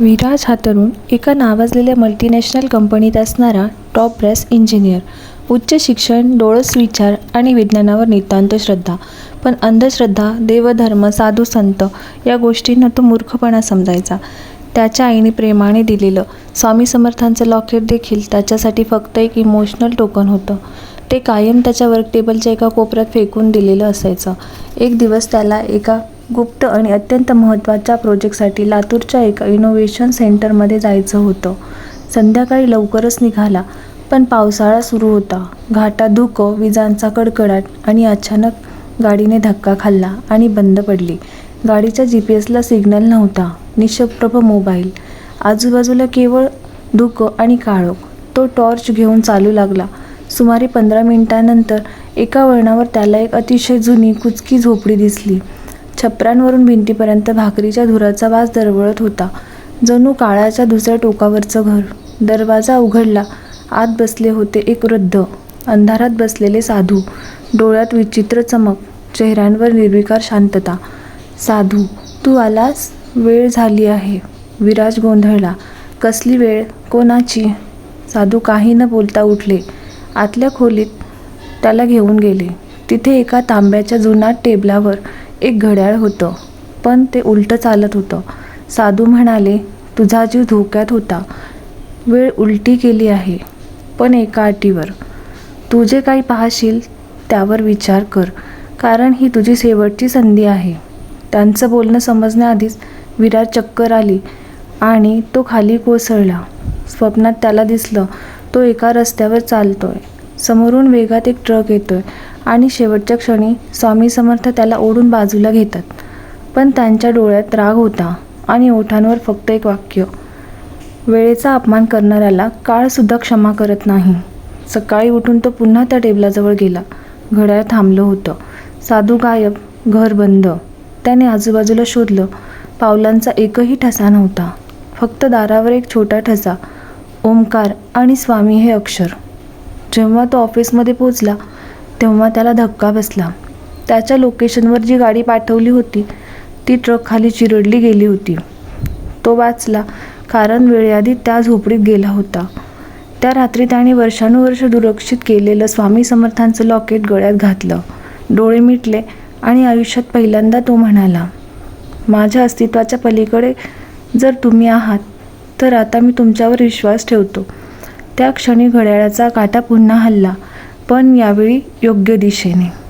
विराज हा तरुण एका नावाजलेल्या मल्टीनॅशनल कंपनीत असणारा टॉप ब्रेस इंजिनियर उच्च शिक्षण डोळस विचार आणि विज्ञानावर नितांत श्रद्धा. पण अंधश्रद्धा देवधर्म साधू संत या गोष्टींना तो मूर्खपणा समजायचा. त्याच्या आईने प्रेमाने दिलेलं स्वामी समर्थांचं लॉकेट देखील त्याच्यासाठी फक्त एक इमोशनल टोकन होतं. ते कायम त्याच्या वर्क टेबलच्या एका कोपऱ्यात फेकून दिलेलं असायचं. एक दिवस त्याला एका गुप्त आणि अत्यंत महत्त्वाच्या प्रोजेक्टसाठी लातूरच्या एका इनोव्हेशन सेंटरमध्ये जायचं होतं. संध्याकाळी लवकरच निघाला पण पावसाळा सुरू होता. घाटात धुकं विजांचा कडकडाट आणि अचानक गाडीने धक्का खाल्ला आणि बंद पडली. गाडीच्या जी पी एसला सिग्नल नव्हता. निशप्रभ मोबाईल आजूबाजूला केवळ धुकं आणि काळोख. तो टॉर्च घेऊन चालू लागला. सुमारे पंधरा मिनिटांनंतर एका वळणावर त्याला एक अतिशय जुनी कुचकी झोपडी दिसली. छपरांवरून भिंतीपर्यंत भाकरीच्या धुराचा वास दरवळत होता. जणू काळाच्या दुसऱ्या टोकावरचं घर. दरवाजा उघडला. आत बसले होते एक वृद्ध. अंधारात बसलेले साधू. डोळ्यात विचित्र चमक. चेहऱ्यांवर निर्विकार शांतता. साधू तू आलास? वेळ झाली आहे. विराज गोंधळला. कसली वेळ? कोणाची? साधू काही न बोलता उठले. आतल्या खोलीत त्याला घेऊन गेले. तिथे एका तांब्याच्या जुनाट टेबलावर एक घड्याळ होतं पण ते उलटं चालत होतं. साधू म्हणाले तुझा जीव धोक्यात होता. वेळ उलटी केली आहे पण एका अटीवर. तू जे काही पाहशील त्यावर विचार कर कारण ही तुझी शेवटची संधी आहे. त्यांचं बोलणं समजण्याआधीच विराट चक्कर आली आणि तो खाली कोसळला. स्वप्नात त्याला दिसलं तो एका रस्त्यावर चालतोय. समोरून वेगात एक ट्रक येतोय. आणि शेवटच्या क्षणी स्वामी समर्थ त्याला ओढून बाजूला घेतात. पण त्यांच्या डोळ्यात राग होता आणि ओठांवर फक्त एक वाक्य वेळेचा अपमान करणाऱ्याला काळसुद्धा क्षमा करत नाही. सकाळी उठून तो पुन्हा त्या टेबलाजवळ गेला. घड्याळ थांबलं होतं. साधू गायब घर बंद. त्याने आजूबाजूला शोधलं. पावलांचा एकही ठसा नव्हता. फक्त दारावर एक छोटा ठसा ओंकार आणि स्वामी हे अक्षर. जेव्हा तो ऑफिसमध्ये पोचला तेव्हा त्याला धक्का बसला. त्याच्या लोकेशनवर जी गाडी पाठवली होती ती ट्रक खाली चिरडली गेली होती. तो वाचला कारण वेळेआधी त्या झोपडीत गेला होता. त्या रात्री त्याने वर्षानुवर्ष दुरक्षित केलेलं स्वामी समर्थांचं लॉकेट गळ्यात घातलं. डोळे मिटले आणि आयुष्यात पहिल्यांदा तो म्हणाला माझ्या अस्तित्वाच्या पलीकडे जर तुम्ही आहात तर आता मी तुमच्यावर विश्वास ठेवतो. त्या क्षणी घड्याळाचा काटा पुन्हा हल्ला. पण यावेळी योग्य दिशेने.